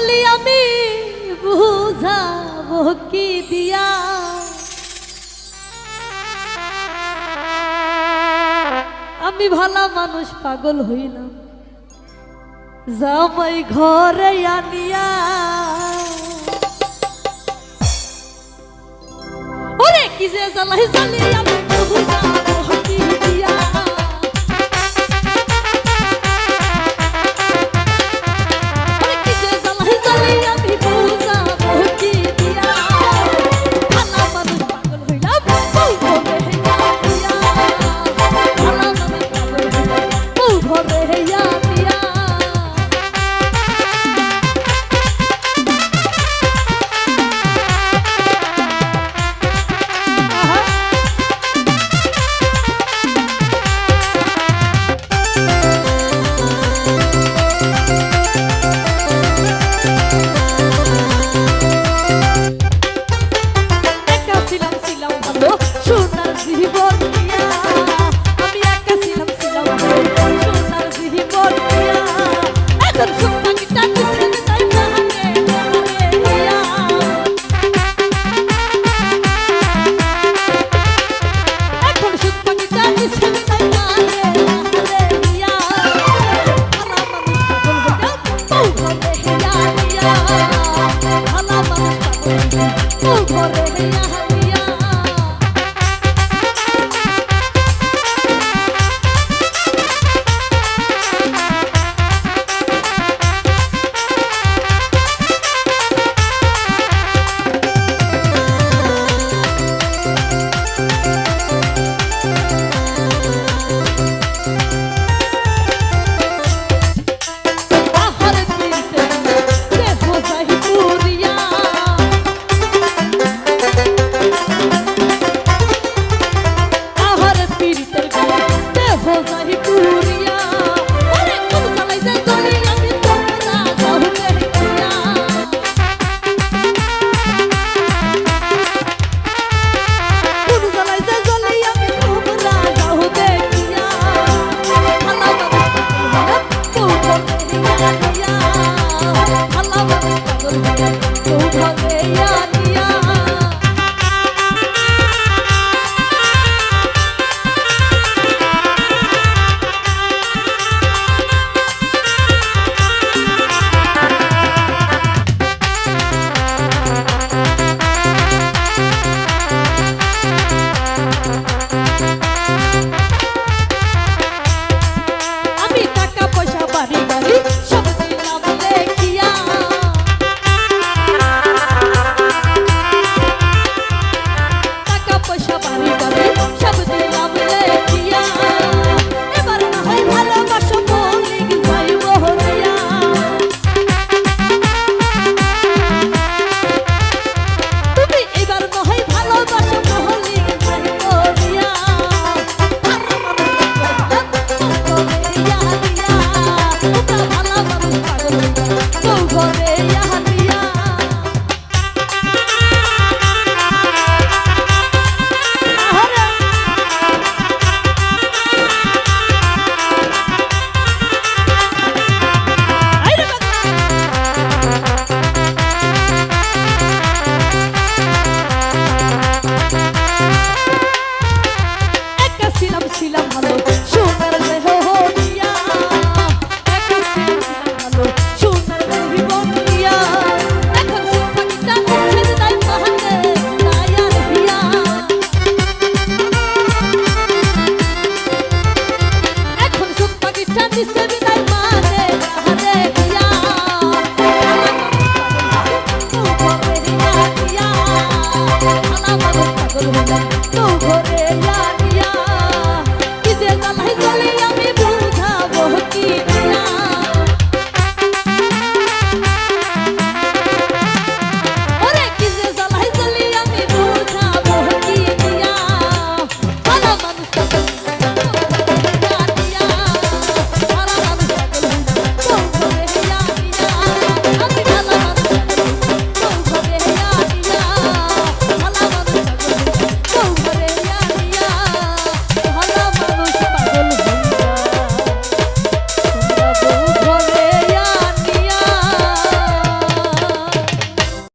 বলি আমি বুঝাবো কি দিয়া? আমি ভালা মানুষ, পাগল হইলাম। জামাই ঘরে আনিয়া। ওরে, কি যে জ্বালাই জ্বালিয়ে আমি বুঝাবো।